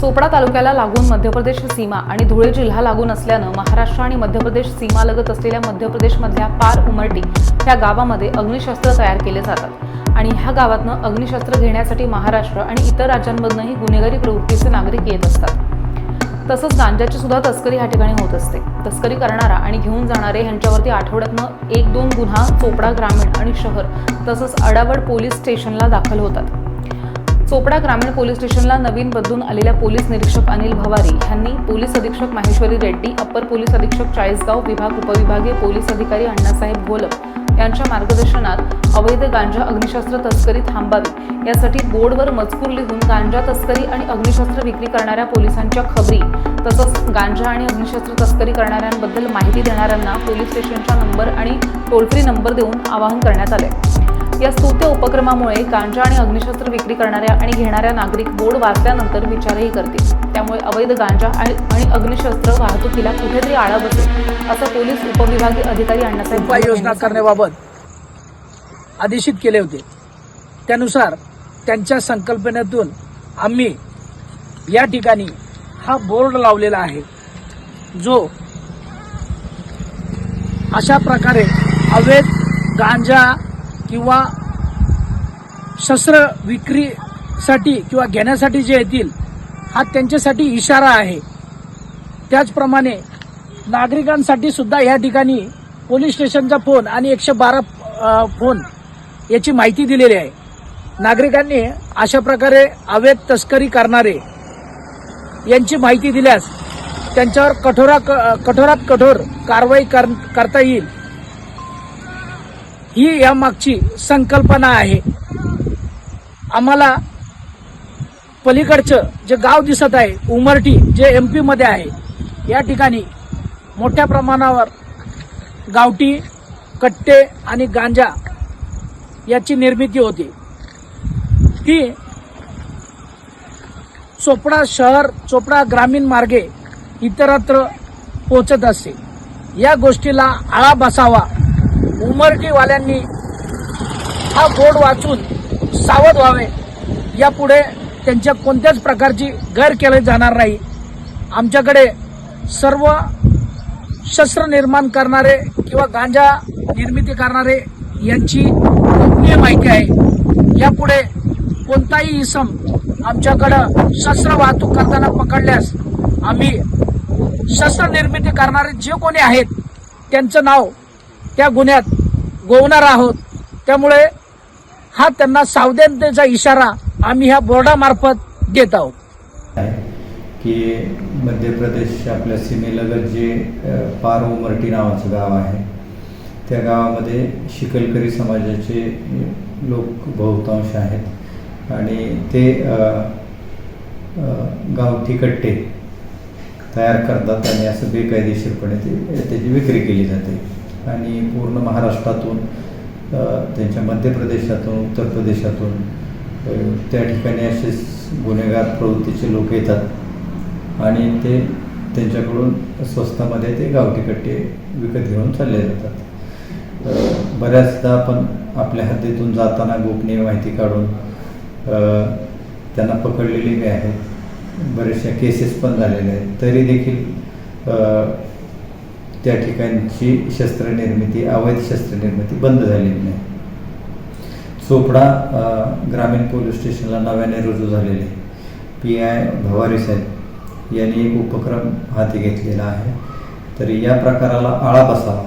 चोपडा तालुक्याला लागून मध्य प्रदेश सीमा आणि धुळे जिल्हा लागून असल्यानं महाराष्ट्र आणि मध्य प्रदेश सीमालगत असलेल्या मध्य प्रदेशमधल्या पार उमरटी ह्या गावामध्ये अग्निशस्त्र तयार केले जातात. आणि ह्या गावातनं अग्निशस्त्र घेण्यासाठी महाराष्ट्र आणि इतर राज्यांमधनंही गुन्हेगारी प्रवृत्तीचे नागरिक येत असतात. तसंच गांजाची सुद्धा तस्करी ह्या ठिकाणी होत असते. तस्करी करणारा आणि घेऊन जाणारे ह्यांच्यावरती आठवड्यातनं एक दोन गुन्हा चोपडा ग्रामीण आणि शहर तसंच अडावड पोलीस स्टेशनला दाखल होतात. चोपडा ग्रामीण पोलीस स्टेशनला नवीन बदलून आलेल्या पोलीस निरीक्षक अनिल भवारी यांनी पोलीस अधीक्षक माहेश्वरी रेड्डी अप्पर पोलीस अधीक्षक चाळीसगाव विभाग उपविभागीय पोलीस अधिकारी अण्णासाहेब घोलप यांच्या मार्गदर्शनात अवैध गांजा अग्निशस्त्र तस्करी थांबावी. यासाठी बोर्डवर मजकूर लिहून गांजा तस्करी आणि अग्निशस्त्र विक्री करणाऱ्या पोलिसांच्या खबरी तसंच गांजा आणि अग्निशस्त्र तस्करी करणाऱ्यांबद्दल माहिती देणाऱ्यांना पोलीस स्टेशनचा नंबर आणि टोल फ्री नंबर देऊन आवाहन करण्यात आले या स्तुत्य उपक्रमामुळे गांजा आणि अग्निशस्त्र विक्री करणाऱ्या आणि घेणाऱ्या नागरिक बोर्ड वाचल्यानंतर विचारही करतील त्यामुळे अवैध गांजा आणि अग्निशस्त्र वाहतुकीला कुठेतरी आळा बसेल असं पोलीस उपविभागीय अधिकारी अण्णासाहेब उपाययोजना. करण्याबाबत आदेशित केले होते त्यानुसार त्यांच्या संकल्पनेतून आम्ही या ठिकाणी हा बोर्ड लावलेला आहे जो अशा प्रकारे अवैध गांजा किंवा शस्त्र विक्रीसाठी किंवा घेण्यासाठी जे येतील हा त्यांच्यासाठी इशारा आहे. त्याचप्रमाणे नागरिकांसाठी सुद्धा या ठिकाणी पोलीस स्टेशनचा फोन आणि एकशे बारा फोन याची माहिती दिलेली आहे. नागरिकांनी अशा प्रकारे अवैध तस्करी करणारे यांची माहिती दिल्यास त्यांच्यावर कठोरा कठोरात कठोर कारवाई कर- करता येईल. ही यामागची संकल्पना आहे. आम्हाला पलीकडचं जे गाव दिसत आहे उमरटी जे एममध्ये आहे या ठिकाणी मोठ्या प्रमाणावर गावठी कट्टे आणि गांजा याची निर्मिती होते. ती चोपडा शहर चोपडा ग्रामीण मार्गे इतरत्र पोचत असते या गोष्टीला आळा बसावा उमरजीवाल्यांनी हा बोर्ड वाचून सावध व्हावे. यापुढे त्यांच्या कोणत्याच प्रकारची गैर केली जाणार नाही. आमच्याकडे सर्व शस्त्र निर्माण करणारे किंवा गांजा निर्मिती करणारे यांची गोपनीय माहिती आहे. यापुढे कोणताही इसम आमच्याकडं शस्त्र वाहतूक करताना पकडल्यास आम्ही शस्त्र निर्मिती करणारे जे कोणी आहेत त्यांचं नाव त्या गुन्ह्यात गोवणार आहोत. त्यामुळे हा त्यांना सावधानतेचा इशारा आम्ही ह्या बोर्डामार्फत देत आहोत. की मध्य प्रदेश आपल्या सीमेलगत जे पार उमरटी नावाचं गाव आहे त्या गावामध्ये शिकलकरी समाजाचे लोक बहुतांश आहेत. आणि ते गावठी कट्टे तयार करतात आणि असं बेकायदेशीरपणे ते त्याची विक्री केली जाते. आणि पूर्ण महाराष्ट्रातून त्यांच्या मध्य प्रदेशातून उत्तर प्रदेशातून त्या ठिकाणी असे गुन्हेगार प्रवृत्तीचे लोक येतात. आणि ते त्यांच्याकडून स्वस्तामध्ये ते गावठी कट्टे विकत घेऊन चालले जातात. बऱ्याचदा आपण आपल्या हद्दीतून जाताना गोपनीय माहिती काढून त्यांना पकडलेले बी आहेत. बरेचशा केसेस पण झालेल्या आहेत. तरी देखील त्या ठिकाणची शस्त्रनिर्मिती अवैध शस्त्रनिर्मिती बंद झालेली नाही. चोपडा ग्रामीण पोलीस स्टेशनला नव्याने रुजू झालेले पी आय भवारी साहेब यांनी एक उपक्रम हाती घेतलेला आहे. तर या प्रकाराला आळा बसावा.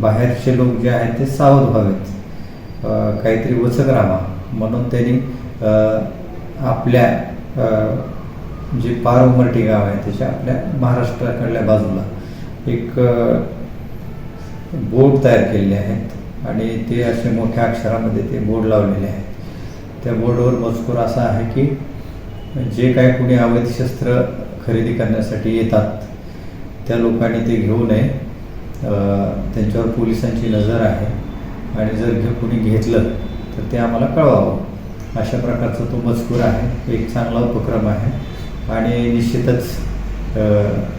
बाहेरचे लोक जे आहेत ते सावध व्हावेत. काहीतरी वचक राहावा. म्हणून त्यांनी आपल्या जे पार उमरटी गाव आहे त्याच्या आपल्या महाराष्ट्राकडल्या बाजूला एक बोर्ड तयार केलेले आहेत आणि ते असे मोठ्या अक्षरामध्ये ते बोर्ड लावलेले आहेत त्या बोर्डवर मजकूर असा आहे की जे काय कुणी अवैध शस्त्र खरेदी करण्यासाठी येतात त्या लोकांनी ते घेऊ नये. त्यांच्यावर पोलिसांची नजर आहे आणि जर घे कुणी घेतलं तर ते आम्हाला कळवावं. अशा प्रकारचा तो मजकूर आहे. एक चांगला उपक्रम आहे आणि निश्चितच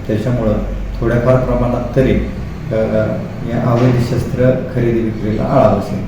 त्याच्यामुळं थोड्याफार प्रमाणात तरी या अवैध शस्त्र खरेदी विक्रीला आळा बसेल.